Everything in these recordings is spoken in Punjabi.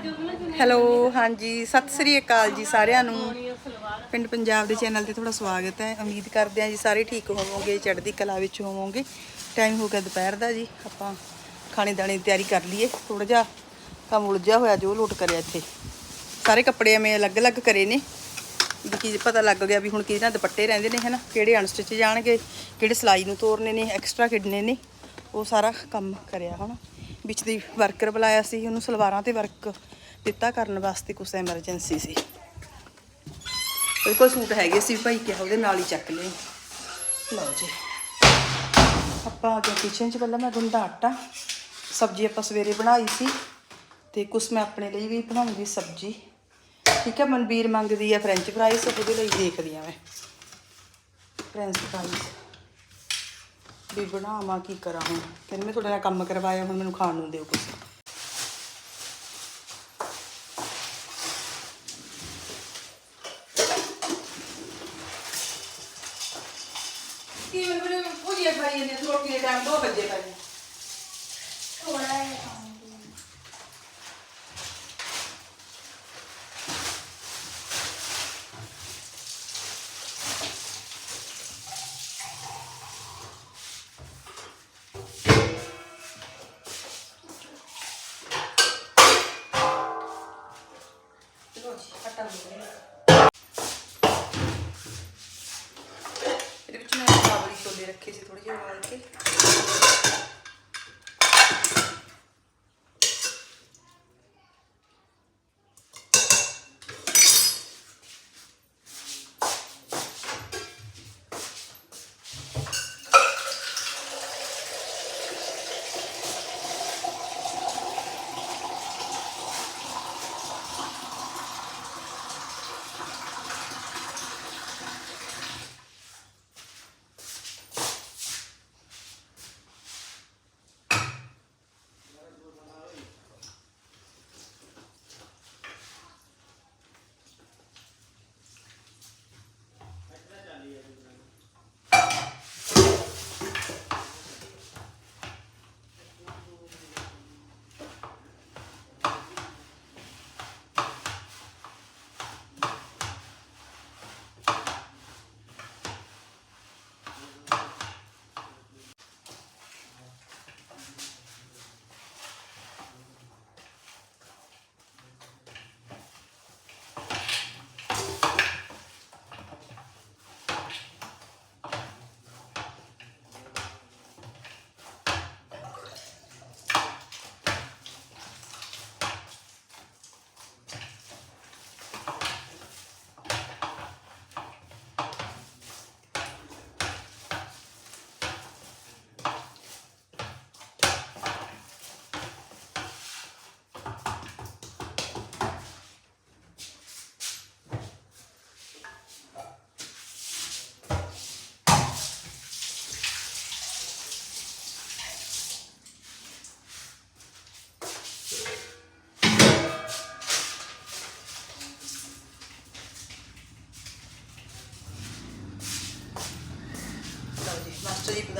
ਹੈਲੋ, ਹਾਂਜੀ, ਸਤਿ ਸ੍ਰੀ ਅਕਾਲ ਜੀ ਸਾਰਿਆਂ ਨੂੰ। ਪਿੰਡ ਪੰਜਾਬ ਦੇ ਚੈਨਲ ਤੇ ਤੁਹਾਡਾ ਸਵਾਗਤ ਹੈ। ਉਮੀਦ ਕਰਦੇ ਹਾਂ ਜੀ ਸਾਰੇ ਠੀਕ ਹੋਵੋਗੇ, ਚੜ੍ਹਦੀ ਕਲਾ ਵਿੱਚ ਹੋਵੋਗੇ। ਟਾਈਮ ਹੋ ਗਿਆ ਦੁਪਹਿਰ ਦਾ ਜੀ, ਆਪਾਂ ਖਾਣੇ ਦਾਣੇ ਦੀ ਤਿਆਰੀ ਕਰ ਲਈਏ। ਥੋੜਾ ਜਿਹਾ ਕੰਮ ਉਲਝਿਆ ਹੋਇਆ, ਜੋ ਲੋਟ ਕਰਿਆ ਇੱਥੇ। ਸਾਰੇ ਕੱਪੜੇ ਐਵੇਂ ਅਲੱਗ-ਅਲੱਗ ਕਰੇ ਨੇ। ਵੀ ਕੀ ਪਤਾ ਲੱਗ ਗਿਆ ਵੀ ਹੁਣ ਕਿਹਦੇ ਨਾਲ ਦੁਪੱਟੇ ਰਹਿੰਦੇ ਨੇ, ਹਨਾ? ਕਿਹੜੇ ਅਨਸਟਿਚ ਜਾਣਗੇ, ਕਿਹੜੇ ਸਿਲਾਈ ਨੂੰ ਤੋਰਨੇ ਨੇ ਐਕਸਟਰਾ ਕਿਡਨੇ ਨੇ। ਉਹ ਸਾਰਾ ਕੰਮ ਕਰਿਆ ਹੁਣ ਵਿੱਚ ਦੀ ਵਰਕਰ ਬੁਲਾਇਆ ਸੀ, ਉਹਨੂੰ ਸਲਵਾਰਾਂ ਤੇ ਵਰਕ ਦਿੱਤਾ ਕਰਨ ਵਾਸਤੇ ਕੁਛ ਐਮਰਜੈਂਸੀ ਸੀ। ਕੋਈ ਕੋਈ ਸੂਟ ਹੈਗੇ ਸੀ ਭਾਈ, ਕਿਹਾ ਉਹਦੇ ਨਾਲ ਹੀ ਚੱਕ ਲਏ। ਲਓ ਜੀ। ਆਪਾਂ ਆ ਗਏ ਕਿਚਨ 'ਚ, ਪਹਿਲਾਂ ਮੈਂ ਗੁੰਦਾ ਆਟਾ। ਸਬਜ਼ੀ ਆਪਾਂ ਸਵੇਰੇ ਬਣਾਈ ਸੀ ਤੇ ਕੁਛ ਮੈਂ ਆਪਣੇ ਲਈ ਵੀ ਬਣਾਉਂਗੀ ਸਬਜ਼ੀ। ਠੀਕ ਹੈ, ਮਨਵੀਰ ਮੰਗਦੀ ਆ ਫ੍ਰੈਂਚ ਫਰਾਈਜ਼ ਉਹਦੇ ਲਈ ਦੇਖਦੀ ਆ ਮੈਂ। ਫ੍ਰੈਂਚ ਫਰਾਈਜ਼ ਵੀ ਬਣਾਵਾਂ ਕੀ ਕਰਾਂ ਹੁਣ? ਕਹਿੰਦੇ ਮੈਂ ਤੁਹਾਡੇ ਨਾਲ ਕੰਮ ਕਰਵਾਇਆ ਹੁਣ ਮੈਨੂੰ ਖਾਣ ਨੂੰ ਦਿਓ ਕੁਛ। ਕੀ ਮੈਨੂੰ ਭੁਜੀਆ ਖਾਈ ਨੇ ਰੋਟੀ ਦੇ ਟਾਈਮ 2 ਵਜੇ ਪਏ ਥੋੜਾ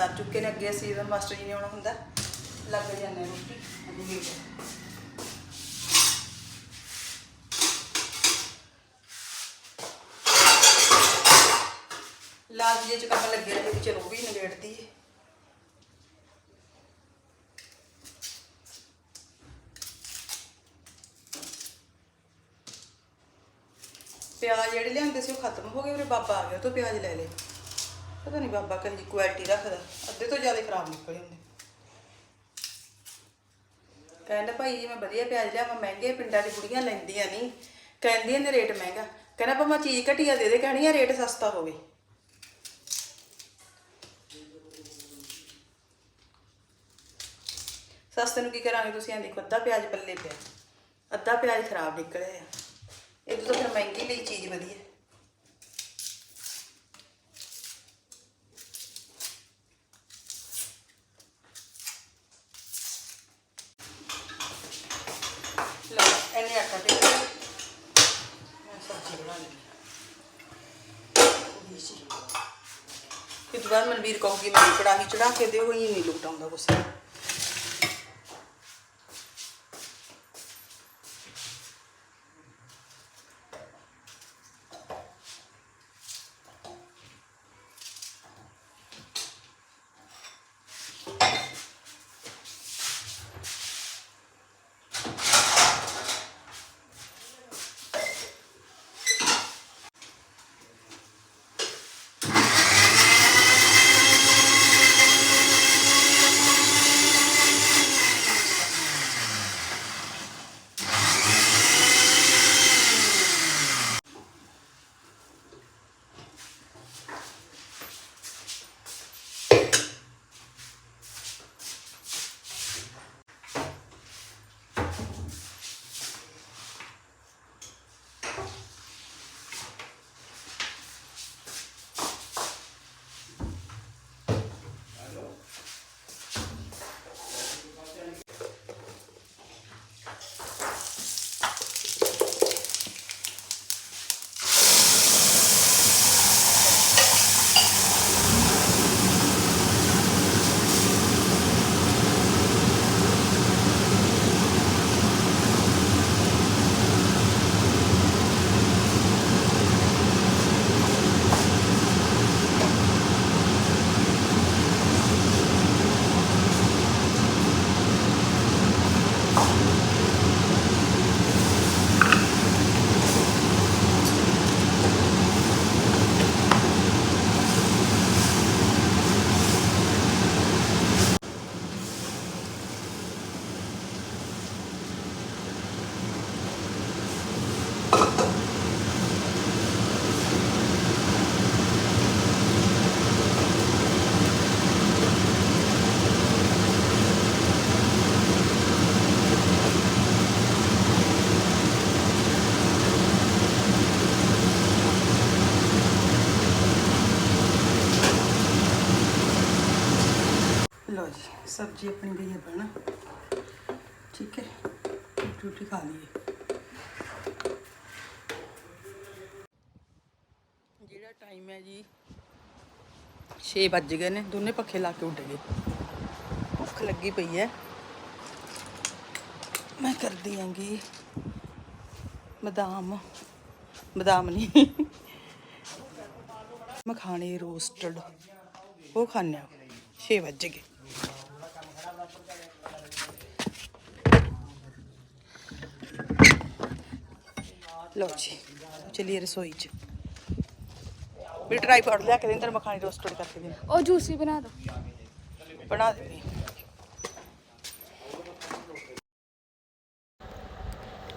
ਮਾਸਟਰ ਚੁੱਕੇ ਨੇ, ਅੱਗੇ ਅਸੀਂ ਜਦੋਂ ਮਾਸਟਰ ਜੀ ਨੇ ਆਉਣਾ ਹੁੰਦਾ, ਲੱਗ ਜਾਂਦੇ ਰੋਟੀ ਅਭੀ ਲੇਟ ਲਾਲ ਜੀ ਚ ਕੰਮ ਲੱਗੇ ਰਹੇ ਵੀ ਚਲੋ ਵੀ ਨਿਬੇੜਦੀ ਹੈ ਪਿਆਜ਼ ਜਿਹੜੇ ਲਿਆਂਦੇ ਸੀ, ਉਹ ਖਤਮ ਹੋ ਗਏ ਉਹਰੇ ਬਾਬਾ ਆ ਗਿਆ, ਉਹ ਤੋਂ ਪਿਆਜ਼ ਲੈ ਲਏ। ਪਤਾ ਨਹੀਂ ਬਾਬਾ ਕਹੇ ਜੀ ਕੁਆਲਿਟੀ ਰੱਖਦਾ, ਅੱਧੇ ਤੋਂ ਜ਼ਿਆਦਾ ਖਰਾਬ ਨਿਕਲੇ ਹੁੰਦੇ। ਕਹਿੰਦਾ ਭਾਈ ਜੀ ਮੈਂ ਵਧੀਆ ਪਿਆਜ਼ ਲਿਆਵਾਂ, ਮਹਿੰਗੇ ਪਿੰਡਾਂ ਦੀ ਕੁੜੀਆਂ ਲੈਂਦੀਆਂ ਨਹੀਂ ਕਹਿੰਦੀਆਂ ਨੇ ਰੇਟ ਮਹਿੰਗਾ। ਕਹਿੰਦਾ ਪਰ ਚੀਜ਼ ਘਟੀਆ ਦੇ ਦੇ ਕਹਿਣੀ ਆ ਰੇਟ ਸਸਤਾ ਹੋਵੇ। ਸਸਤੇ ਨੂੰ ਕੀ ਕਰਾਂਗੇ ਤੁਸੀਂ? ਐਂ ਦੇਖੋ ਅੱਧਾ ਪਿਆਜ਼ ਪੱਲੇ ਪਿਆ। ਅੱਧਾ ਪਿਆਜ਼ ਖਰਾਬ ਨਿਕਲਿਆ ਆ। ਇਹ ਤੋਂ ਫਿਰ ਮਹਿੰਗੀ ਲਈ ਚੀਜ਼ ਵਧੀਆ ਲਓ ਐਨੇ ਆਟਾ ਦੇ ਦਿਓ। ਮੈਂ ਸਬਜ਼ੀ ਬਣਾ ਲੈਂਦੀ ਹਾਂ ਥੋੜ੍ਹੀ ਜਿਹੀ। ਫਿਰ ਦੁਬਾਰਾ ਮਨਵੀਰ ਕਹੂਗੀ ਮੈਂ ਕੜਾਹੀ ਚੜਾ ਕੇ ਦਿਓ ਹੀ ਨਹੀਂ ਲੁਕਟਾਉਂਦਾ ਕੁਛ ਸਬਜ਼ੀ ਆਪਣੀ ਗਈ ਹੈ ਬਣਾ। ਠੀਕ ਹੈ, ਰੋਟੀ ਰੋਟੀ ਖਾ ਲਈਏ। ਜਿਹੜਾ ਟਾਈਮ ਹੈ ਜੀ 6 ਵੱਜ ਗਏ ਨੇ, ਦੋਨੇ ਪੱਖੇ ਲਾ ਕੇ ਉੱਡ ਗਏ। ਭੁੱਖ ਲੱਗੀ ਪਈ ਹੈ। ਮੈਂ ਕਰਦੀ ਆਂਗੀ ਬਦਾਮ। ਬਦਾਮ ਨਹੀਂ ਮਖਾਣੇ ਰੋਸਟਡ ਉਹ ਖਾਣੇ ਆ 6 ਵੱਜ ਲਓ ਜੀ ਚਲਿਏ ਰਸੋਈ 'ਚ। ਵੀ ਟਰਾਈਪੋਡ ਲਿਆ ਕੇ ਦੇ ਅੰਦਰ ਮਖਾਣੇ ਰੋਸਟਡ ਕਰਕੇ ਦੇ ਉਹ ਜੂਸੀ ਬਣਾ ਦੋ। ਬਣਾ ਦੇ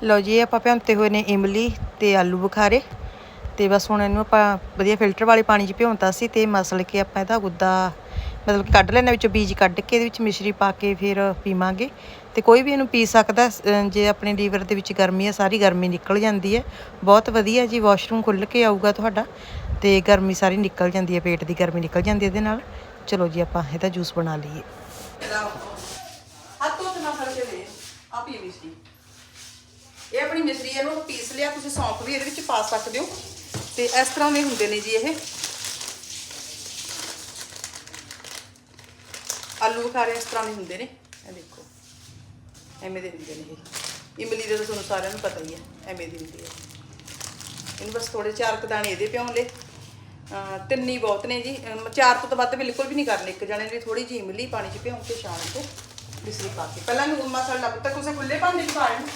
ਲਓ ਜੀ ਆਪਾਂ ਭਿਉਂਤੇ ਹੋਏ ਨੇ ਇਮਲੀ ਤੇ ਆਲੂ ਬੁਖਾਰੇ। ਤੇ ਬਸ ਹੁਣ ਇਹਨੂੰ ਆਪਾਂ ਵਧੀਆ ਫਿਲਟਰ ਵਾਲੇ ਪਾਣੀ 'ਚ ਭਿਉਂਤਾ ਸੀ ਤੇ ਮਸਲ ਕੇ ਆਪਾਂ ਇਹਦਾ ਗੁੱਦਾ ਮਤਲਬ ਕੱਢ ਲੈਣਾ ਵਿੱਚੋਂ ਬੀਜ ਕੱਢ ਕੇ ਇਹਦੇ ਵਿੱਚ ਮਿਸ਼ਰੀ ਪਾ ਕੇ ਫਿਰ ਪੀਵਾਂਗੇ। ਤੇ ਕੋਈ ਵੀ ਇਹਨੂੰ ਪੀ ਸਕਦਾ ਜੇ ਆਪਣੇ ਲੀਵਰ ਦੇ ਵਿੱਚ ਗਰਮੀ ਹੈ ਸਾਰੀ ਗਰਮੀ ਨਿਕਲ ਜਾਂਦੀ ਹੈ। ਬਹੁਤ ਵਧੀਆ ਜੀ, ਵਾਸ਼ਰੂਮ ਖੁੱਲ ਕੇ ਆਊਗਾ ਤੁਹਾਡਾ ਤੇ ਗਰਮੀ ਸਾਰੀ ਨਿਕਲ ਜਾਂਦੀ ਹੈ, ਪੇਟ ਦੀ ਗਰਮੀ ਨਿਕਲ ਜਾਂਦੀ ਹੈ ਇਹਦੇ ਨਾਲ। ਚਲੋ ਜੀ, ਆਪਾਂ ਇਹਦਾ ਜੂਸ ਬਣਾ ਲਈਏ। ਹੱਥੋਂ ਤੇ ਨਾ ਫੜ ਕੇ ਦੇ ਆ ਪੀ ਮਿਸ਼ਰੀ। ਇਹ ਆਪਣੀ ਮਿਸ਼ਰੀ ਇਹਨੂੰ ਪੀਸ ਲਿਆ, ਤੁਸੀਂ ਸੌਂਫ ਵੀ ਇਹਦੇ ਵਿੱਚ ਪਾ ਸਕਦੇ ਹੋ। ਤੇ ਇਸ ਤਰ੍ਹਾਂ ਦੇ ਹੁੰਦੇ ਨੇ ਜੀ ਇਹ। ਆਲੂ ਬੁਖਾਰੇ ਇਸ ਤਰ੍ਹਾਂ ਦੇ ਹੁੰਦੇ ਨੇ। ਇਹ ਦੇਖੋ। ਐਵੇਂ ਦੇ ਹੁੰਦੇ ਨੇ ਇਹ। ਇਮਲੀ ਦਾ ਤਾਂ ਤੁਹਾਨੂੰ ਸਾਰਿਆਂ ਨੂੰ ਪਤਾ ਹੀ ਹੈ, ਐਵੇਂ ਦੀ ਹੁੰਦੀ ਹੈ ਇਹਨੂੰ ਬਸ ਥੋੜੇ ਚਾਰ ਕੁ ਦਾਣੇ ਇਹਦੇ ਪਿਉਣ ਲੈ ਅਹ ਬਹੁਤ ਨੇ ਜੀ। ਅਮ ਚਾਰ ਤੋਂ ਤਾਂ ਵੱਧ ਬਿਲਕੁਲ ਵੀ ਨਹੀਂ ਕਰਨੇ। ਇੱਕ ਜਣੇ ਨੇ ਥੋੜੀ ਜਿਹੀ ਇਮਲੀ ਪਾਣੀ 'ਚ ਭਿਉਂ ਕੇ ਛਾਣ ਕੇ ਬਿਸਰੀ ਪਾ ਕੇ। ਪਹਿਲਾਂ ਨੂੰ ਮਸਾਲਾ ਪੁੱਤ ਤੁਸੀਂ ਖੁੱਲੇ ਭਾਂਡੇ 'ਚ ਪਾ ਲੈਣਾ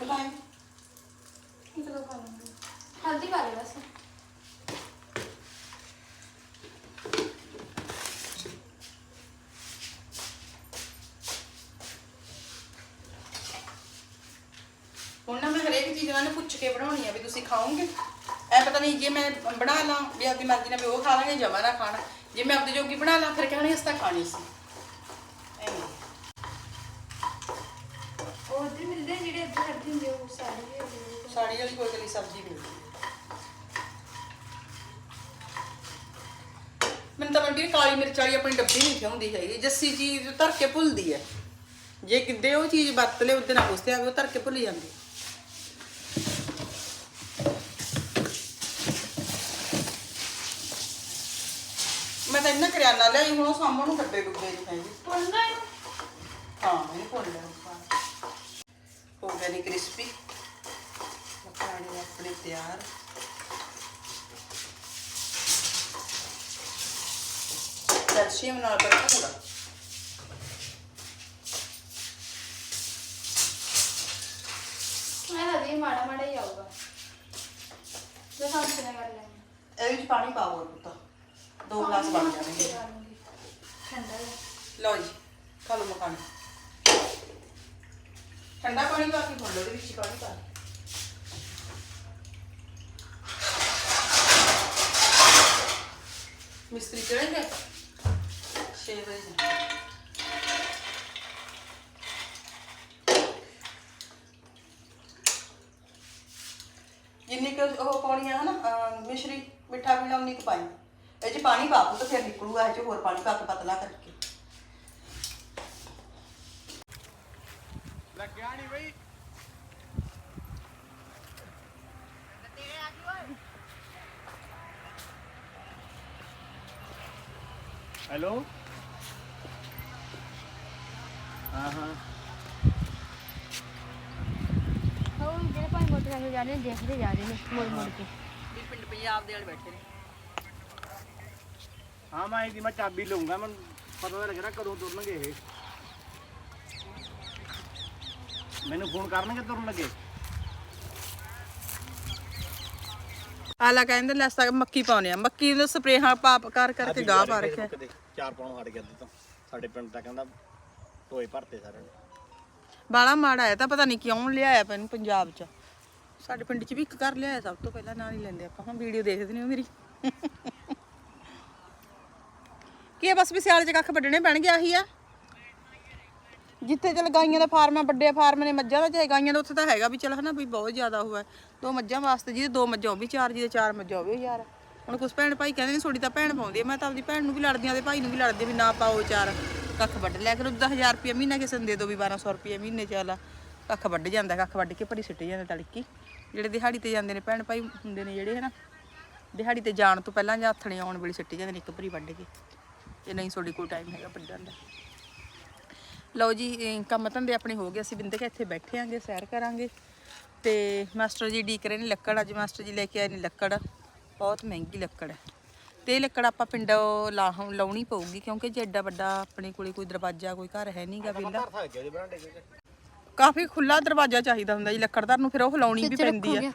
ਬਤਾਏ ਕਿਲੋ ਪਾ ਲਵਾਂਗੇ ਹਲਦੀ ਪਾ ਦੇ ਬਸ ਹੁਣ ਨਾ ਮੈਂ ਹਰੇਕ ਚੀਜ਼ ਇਹਨਾਂ ਨੂੰ ਪੁੱਛ ਕੇ ਬਣਾਉਣੀ ਆ ਵੀ ਤੁਸੀਂ ਖਾਓਗੇ। ਐ ਪਤਾ ਨਹੀਂ ਜੇ ਮੈਂ ਬਣਾ ਲਾਂ ਵੀ ਆਪਦੀ ਮਰਜ਼ੀ ਨਾਲ ਵੀ ਉਹ ਖਾ ਲਾਂਗੇ ਜਮਾ ਨਾ ਖਾਣਾ। ਜੇ ਮੈਂ ਆਪਦੀ ਜੋਗੀ ਬਣਾ ਲਾਂ ਫਿਰ ਕਹਿਣੀ ਇਸ ਤਾਂ ਖਾਣੀ ਸੀ। ਐਵੇਂ। ਉਹ ਉੱਧਰ ਮਿਲਦੇ ਆ ਜਿਹੜੇ ਇੱਧਰ ਰੱਖਦੇ ਹੁੰਦੇ ਆ, ਉਹ ਹੁੰਦੇ ਆ। ਸਾੜੀ ਵਾਲੀ ਕੋਈ ਗਲੀ ਸਬਜ਼ੀ ਮਿਲਦੀ ਹੈ। ਮੈਨੂੰ ਤਾਂ ਮੰਡੀ ਕਾਲੀ ਮਿਰਚ ਵਾਲੀ ਆਪਣੀ ਡੱਬੀ ਨਹੀਂ ਖਿਆਉਂਦੀ ਹੈਗੀ ਜੱਸੀ ਚੀਜ਼ ਧਰ ਕੇ ਭੁੱਲਦੀ ਹੈ ਜੇ ਕਿੱਦੇ ਉਹ ਚੀਜ਼ ਵਰਤ ਲਿਓ ਉਹਦੇ ਨਾਲ ਪੁੱਛਦੇ ਆਵੇ ਉਹ ਧਰ ਕੇ ਭੁੱਲ ਜਾਂਦੀ ਮੈਂ ਇੰਨਾ ਕਰਿਆਨਾ ਲਿਆਈ ਹੁਣ ਉਹ ਸਾਹਮਣੇ ਡੱਬੇ ਡੁੱਬੇ ਨਹੀਂ ਹੈਗੇ ਪੁੰਨਾ ਹੈ ਇਹ ਭੁੱਲ ਲਿਆ ਹੋ ਗਏ ਨੇ ਕ੍ਰਿਸਪੀ ਮਖਾਣੇ ਆਪਣੇ ਤਿਆਰ। ਕੈਲਸ਼ੀਅਮ ਨਾਲ ਭਰਪੂਰ ਮੈਂ ਹਜੇ ਮਾੜਾ ਮਾੜਾ ਹੀ ਆਊਗਾ। ਜੋ ਸਾਂਸ ਨਾ ਕਰ ਲੈਂਗੇ ਇਹਦੇ ਵਿੱਚ ਪਾਣੀ ਪਾਓ ਪੁੱਤ। ਦੋ ਗਲਾਸ ਬਣ ਜਾਣਗੇ ਠੰਡਾ ਹੈ ਲਓ ਜੀ ਖਾ ਲਓ ਮਖਾਣੇ ਠੰਡਾ ਪਾਣੀ ਪਾ ਕੇ ਭੁੱਲ ਉਹਦੇ ਵਿੱਚ ਹੀ ਪਾਣੀ ਪਾ ਦਿਓ। ਮਿਸਤਰੀ ਚਲੇ ਗਏ 6 ਵਜੇ ਜਾਣਾ। ਜਿੰਨੀ ਕੁ ਉਹ ਪਾਉਣੀ ਆ ਹਨਾ ਅਹ ਮਿਸ਼ਰੀ ਮਿੱਠਾ ਪੀਣਾ ਉਨੀ ਕੁ ਪਾਈ ਇਹ 'ਚ ਪਾਣੀ ਪਾ ਪੁੱਤ ਫਿਰ ਨਿਕਲੂਗਾ ਇਹ 'ਚ ਹੋਰ ਪਾਣੀ ਪਾ ਕੇ ਪਤਲਾ ਕਰਕੇ। ਹੈਲੋ। ਹਾਂ ਹਾਂ। ਉਹ ਜਿਹੜੇ ਭਾਈ ਮੋਟਰਸਾਈਕਲ ਜਾ ਰਹੇ ਨੇ ਦੇਖਦੇ ਜਾ ਰਹੇ ਨੇ ਮੁੜ ਮੁੜ ਕੇ। ਵੀ ਪਿੰਡ ਪੰਜਾਬ ਦੇ ਵਾਲੇ ਬੈਠੇ ਨੇ। ਹਾਂ ਮੈਂ ਇਹਦੀ ਮੈਂ ਚਾਬੀ ਲਊਂਗਾ ਮੈਨੂੰ ਪਤਾ ਤਾਂ ਲੱਗਣਾ ਕਦੋਂ ਤੁਰਨਗੇ ਇਹ। ਮੈਨੂੰ ਫੋਨ ਕਰਨਗੇ ਤੁਰਨ ਲੱਗੇ। ਆਲਾ ਕਹਿੰਦੇ ਲੈ ਸਕ ਮੱਕੀ ਪਾਉਨੇ ਆ। ਮੱਕੀ ਨੂੰ ਸਪਰੇਹਾਂ ਪਾਪ ਕਰ ਕਰਕੇ ਗਾਹ ਪਾ ਰੱਖਿਆ। ਚਾਰ ਪਾਉਣ ਹਟ ਗਿਆ ਤਾਂ। ਸਾਡੇ ਪਿੰਡ ਤਾਂ ਕਹਿੰਦਾ ਟੋਏ ਭਰਤੇ ਸਾਰਿਆਂ ਨੇ। ਬਾਲਾ ਮਾੜਾ ਹੈ ਤਾਂ ਪਤਾ ਨਹੀਂ ਕਿਉਂ ਲਿਆਇਆ ਪੈਨ ਪੰਜਾਬ 'ਚ। ਸਾਡੇ ਪਿੰਡ 'ਚ ਵੀ ਇੱਕ ਘਰ ਲਿਆਇਆ ਸਭ ਤੋਂ ਪਹਿਲਾਂ ਨਾਂ ਨਹੀਂ ਲੈਂਦੇ ਆਪਾਂ ਹਾਂ ਵੀਡੀਓ ਦੇਖਦੇ ਨੇ ਉਹ ਮੇਰੀ। ਕੀ ਆ ਬਸ ਵੀ ਸਿਆਲ 'ਚ ਕੱਖ ਵੱਢਣੇ ਪੈਣਗੇ ਆਹੀ ਆ? ਜਿੱਥੇ ਚਲ ਗਾਈਆਂ ਦਾ ਫਾਰਮ ਆ, ਵੱਡੇ ਫਾਰਮ ਨੇ ਮੱਝਾਂ ਦਾ, ਚਾਹੇ ਗਾਈਆਂ ਦਾ ਉੱਥੇ ਤਾਂ ਹੈਗਾ ਵੀ ਚਲ ਹਨਾ ਵੀ ਬਹੁਤ ਜ਼ਿਆਦਾ ਹੋਇਆ ਦੋ ਮੱਝਾਂ ਵਾਸਤੇ ਜਿਹਦੇ ਦੋ ਮੱਝਾਂ ਉਹ ਵੀ ਚਾਰ, ਜਿਹਦੇ ਚਾਰ ਮੱਝਾਂ ਉਹ ਵੀ ਯਾਰ ਹੁਣ ਕੁਛ ਭੈਣ ਭਾਈ ਕਹਿੰਦੇ ਨੇ ਤੁਹਾਡੀ ਤਾਂ ਭੈਣ ਪਾਉਂਦੀ ਹੈ ਮੈਂ ਤਾਂ ਆਪਦੀ ਭੈਣ ਨੂੰ ਵੀ ਲੜਦੀ ਆ ਤੇ ਭਾਈ ਨੂੰ ਵੀ ਲੜਦੀ ਵੀ ਨਾ ਪਾਓ ਚਾਰ। ਕੱਖ ਵੱਢ ਲਿਆ ਕਰੋ 10000 ਰੁਪਏ ਮਹੀਨਾ ਕਿਸੇ ਨੂੰ ਦੇ ਦੋ ਵੀ 1200 ਰੁਪਏ ਮਹੀਨੇ ਚੱਲ। ਕੱਖ ਵੱਢ ਜਾਂਦਾ, ਕੱਖ ਵੱਢ ਕੇ ਭਰੀ ਸਿੱਟ ਜਾਂਦਾ ਤੜਕੀ। ਜਿਹੜੇ ਦਿਹਾੜੀ ਤੇ ਜਾਂਦੇ ਨੇ ਭੈਣ ਭਾਈ ਹੁੰਦੇ ਨੇ ਜਿਹੜੇ ਹਨਾ, ਦਿਹਾੜੀ ਤੇ ਜਾਣ ਤੋਂ ਪਹਿਲਾਂ ਜਾਂ ਹੱਥਣੇ ਆਉਣ ਵੇਲੇ ਸਿੱਟ ਜਾਂਦੇ ਨੇ, ਇੱਕ ਭਰੀ ਵੱਢ ਕੇ। ਜੇ ਨਹੀਂ ਤੁਹਾਡੇ ਕੋਲ ਟਾਈਮ ਹੈਗਾ ਵੱਢਣ ਦਾ। ਲਓ ਜੀ ਇਹ ਕੰਮ ਧੰਦੇ ਆਪਣੇ ਹੋ ਗਏ ਅਸੀਂ ਬਿੰਦੇ ਕੇ ਇੱਥੇ ਬੈਠੇ ਆਂਗੇ ਸੈਰ ਕਰਾਂਗੇ। ਤੇ ਮਾਸਟਰ ਜੀ ਡੀ ਰਹੇ ਨੇ ਲੱਕੜ ਅੱਜ ਮਾਸਟਰ ਜੀ ਲੈ ਕੇ ਆਏ ਨੇ ਲੱਕੜ। ਬਹੁਤ ਮਹਿੰਗੀ ਲੱਕੜ ਹੈ। ਤੇ ਇਹ ਲੱਕੜ ਆਪਾਂ ਪਿੰਡੋਂ ਲਾ- ਲਾਉਣੀ ਪਊਗੀ ਕਿਉਂਕਿ ਜੇ ਐਡਾ ਵੱਡਾ ਆਪਣੇ ਕੋਲੇ ਕੋਈ ਦਰਵਾਜ਼ਾ ਕੋਈ ਘਰ ਹੈ ਨਹੀਂਗਾ ਵਿਹਲਾ। ਕਾਫੀ ਖੁੱਲਾ ਦਰਵਾਜ਼ਾ ਚਾਹੀਦਾ ਹੁੰਦਾ ਜੀ ਲੱਕੜ ਧਰ ਨੂੰ ਫਿਰ ਉਹ ਲਾਉਣੀ ਵੀ ਪੈਂਦੀ ਆ।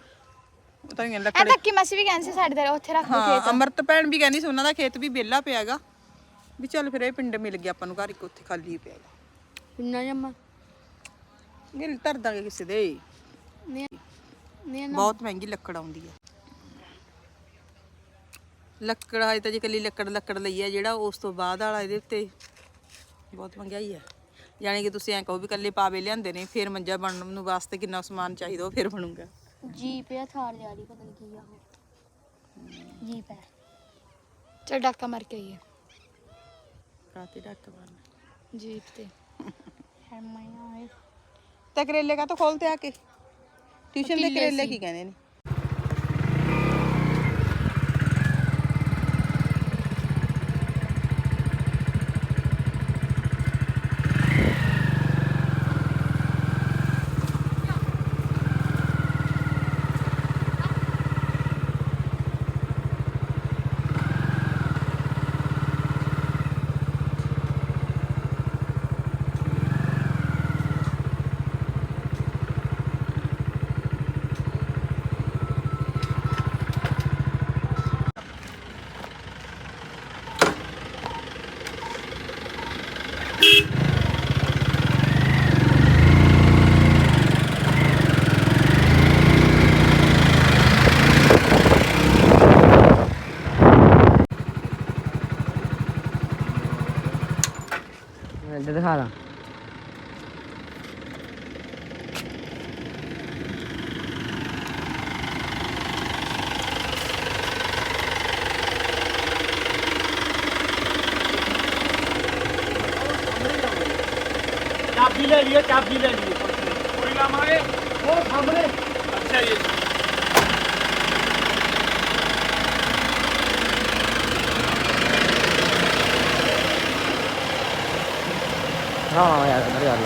ਉਹ ਤਾਂ ਹੀ ਲੱਕੜ ਤਾਂ ਕਿ ਮਾਸੀ ਵੀ ਕਹਿੰਦੀ ਸੀ ਸਾਡੇ ਦੇ ਉੱਥੇ ਰੱਖ ਦੋ ਹਾਂ ਅਮਰਤ ਭੈਣ ਵੀ ਕਹਿੰਦੀ ਸੀ ਉਹਨਾਂ ਦਾ ਖੇਤ ਵੀ ਵਿਹਲਾ ਪਿਆਗਾ ਵੀ ਚੱਲ ਫਿਰ ਇਹ ਪਿੰਡ ਮਿਲ ਗਿਆ ਆਪਾਂ ਨੂੰ ਘਰ ਇੱਕ ਉੱਥੇ ਖਾਲੀ ਪਿਆਗਾ ਨਾ ਜਮਾ? ਗਿਲ ਧਰ ਦਾਂਗੇ ਕਿਸੇ ਦੇ। ਬਹੁਤ ਮਹਿੰਗੀ ਲੱਕੜ ਆਉਂਦੀ ਹੈ ਲੱਕੜ ਹਜੇ ਤਾਂ ਜੇ ਕੱਲੀ ਲੱਕੜ ਲੱਕੜ ਲਈ ਹੈ ਜਿਹੜਾ ਉਸ ਤੋਂ ਬਾਅਦ ਵਾਲਾ ਇਹਦੇ ਉੱਤੇ ਬਹੁਤ ਮਹਿੰਗਾਈ ਹੈ ਯਾਨੀ ਕਿ ਤੁਸੀਂ ਐਂ ਕਹੋ ਵੀ ਕੱਲੇ ਪਾਵੇ ਲਿਆਂਦੇ ਨੇ ਫਿਰ ਮੰਜਾ ਬਣਨ ਨੂੰ ਵਾਸਤੇ ਕਿੰਨਾ ਸਮਾਨ ਚਾਹੀਦਾ ਉਹ ਫਿਰ ਬਣੂਗਾ। ਜੀਪ ਆ ਥਾਰ ਜਾ ਰਹੀ ਪਤਾ ਨਹੀਂ ਕੀ ਆ। ਉਹ ਜੀਪ ਹੈ ਚਲ ਡਾਕਾ ਮਾਰ ਕੇ ਆਈਏ। ਕਾਤੇ ਡੱਕ ਮਾਰਨਾ। ਜੀਪ ਤੇ। ਹੈ ਮੈਂ ਆਏ। ਤਾਂ ਕਰੇਲੇ ਕਾ ਤਾਂ ਖੋਲਤੇ ਆ ਕੇ? ਟਿਊਸ਼ਨ ਦੇ ਕਰੇਲੇ ਕੀ ਕਹਿੰਦੇ ਨੇ ਇੱਧਰ ਦਿਖਾ ਦਾਂ ਚਾਬੀ ਲੈ ਲਈਏ ਚਾਬੀ ਲੈ ਲਈਏ। ਕੋਈ ਲਾਵਾਂਗੇ ਉਹ ਸਾਹਮਣੇ। ਅੱਛਾ ਜੀ। ਹਾਂ ਯਾਰ ਇੱਧਰ ਯਾਰ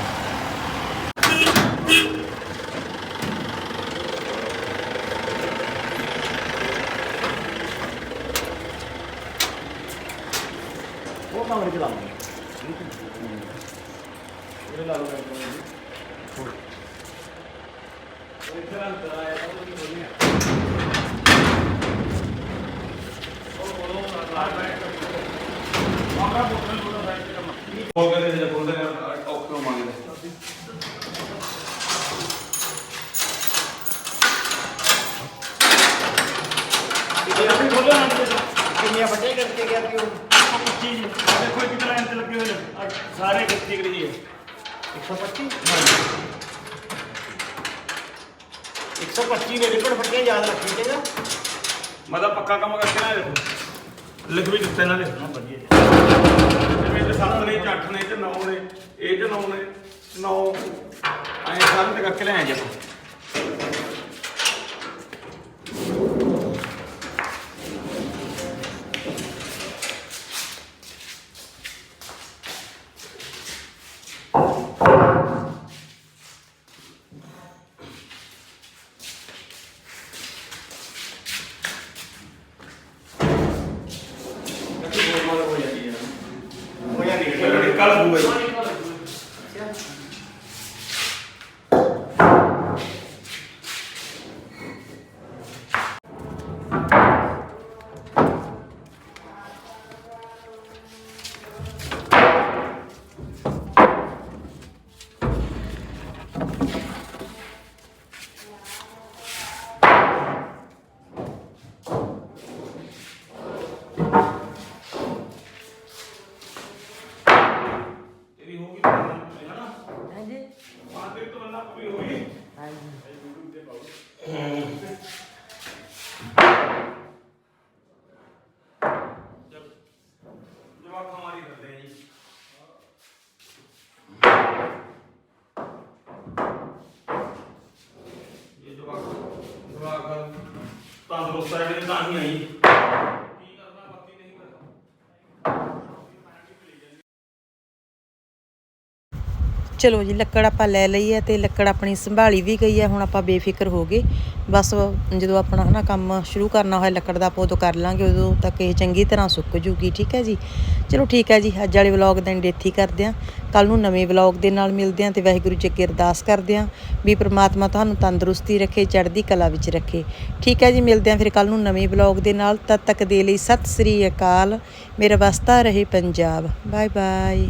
ਉਹ ਕਮਰੇ ਚ ਲਾਵਾਂਗੇ ਉਹਦੇ ਲਾ ਲਓ ਬੋਲਦੇ ਨੇ ਬੋਲਦੇ ਨੇ ਔਖੇ ਮੰਗਦੇ ਇਹ ਖੋਲੋ ਨਾ ਕਿੰਨੀਆਂ ਵੱਡੇ ਕਰਕੇ ਗਿਆ ਸੀ ਉਹ 25 ਜੀ ਦੇਖੋ ਇੱਕ ਲਾਈਨ ਤੇ ਲੱਗੇ ਹੋਏ ਨੇ ਆਹ ਸਾਰੇ ਗੱਤੀ ਕਰੀ ਜੀ 125 125 ਨੇ ਰਿਪੜ ਫੱਟੀਆਂ ਯਾਦ ਰੱਖੀ ਜਾਏਗਾ ਮੈਂ ਤਾਂ ਪੱਕਾ ਕੰਮ ਕਰਕੇ ਨਾ ਦੇਖੋ। ਲਿਖ ਵੀ ਦਿੱਤੇ ਹਾਂ ਵਧੀਆ ਜਿਵੇਂ ਤੇ 7 ਨੇ 8 ਨੇ ਤੇ 9 ਨੇ ਇਹ ਤੇ 9 ਨੇ 9 ਐਂ ਸਾਰੇ ਤੇ ਕਰਕੇ ਲੈ ਆਏ ਜੀ ਦੋਸਤ ਆ ਜਿਹੜੇ ਤਾਂ ਹੀ ਆਈ ਕੀ ਕਰਨਾ ਬਾਕੀ ਨਹੀਂ ਕਰਨਾ ਚਲੋ ਜੀ, ਲੱਕੜ ਆਪਾਂ ਲੈ ਲਈ ਹੈ ਤੇ ਲੱਕੜ ਆਪਣੀ ਸੰਭਾਲੀ ਵੀ ਗਈ ਹੈ, ਹੁਣ ਆਪਾਂ ਬੇਫਿਕਰ ਹੋ ਗਏ। ਬਸ ਜਦੋਂ ਆਪਣਾ ਹਨਾ ਕੰਮ ਸ਼ੁਰੂ ਕਰਨਾ ਹੋਇਆ, ਲੱਕੜ ਦਾ ਆਪਾਂ ਉਦੋਂ ਕਰ ਲਾਂਗੇ, ਉਦੋਂ ਤੱਕ ਇਹ ਚੰਗੀ ਤਰ੍ਹਾਂ ਸੁੱਕ ਜੂਗੀ, ਠੀਕ ਹੈ ਜੀ? ਚਲੋ ਠੀਕ ਹੈ ਜੀ, ਅੱਜ ਵਾਲੇ ਵਲੌਗ ਦਾ ਡੇਥੀ ਕਰਦੇ ਆਂ ਕੱਲ ਨੂੰ ਨਵੇਂ ਵਲੌਗ ਦੇ ਨਾਲ ਮਿਲਦੇ ਆਂ ਤੇ ਵਾਹਿਗੁਰੂ ਜੀ ਅੱਗੇ ਅਰਦਾਸ ਕਰਦੇ ਆਂ ਵੀ ਪ੍ਰਮਾਤਮਾ ਤੁਹਾਨੂੰ ਤੰਦਰੁਸਤੀ ਰੱਖੇ, ਚੜ੍ਹਦੀ ਕਲਾ ਵਿੱਚ ਰੱਖੇ। ਠੀਕ ਹੈ ਜੀ, ਮਿਲਦੇ ਆਂ ਫਿਰ ਕੱਲ ਨੂੰ ਨਵੇਂ ਵਲੌਗ ਦੇ ਨਾਲ। ਤਦ ਤੱਕ ਦੇ ਲਈ ਸਤਿ ਸ੍ਰੀ ਅਕਾਲ। ਮੇਰਾ ਵਸਤਾ ਰਹੇ ਪੰਜਾਬ। Bye bye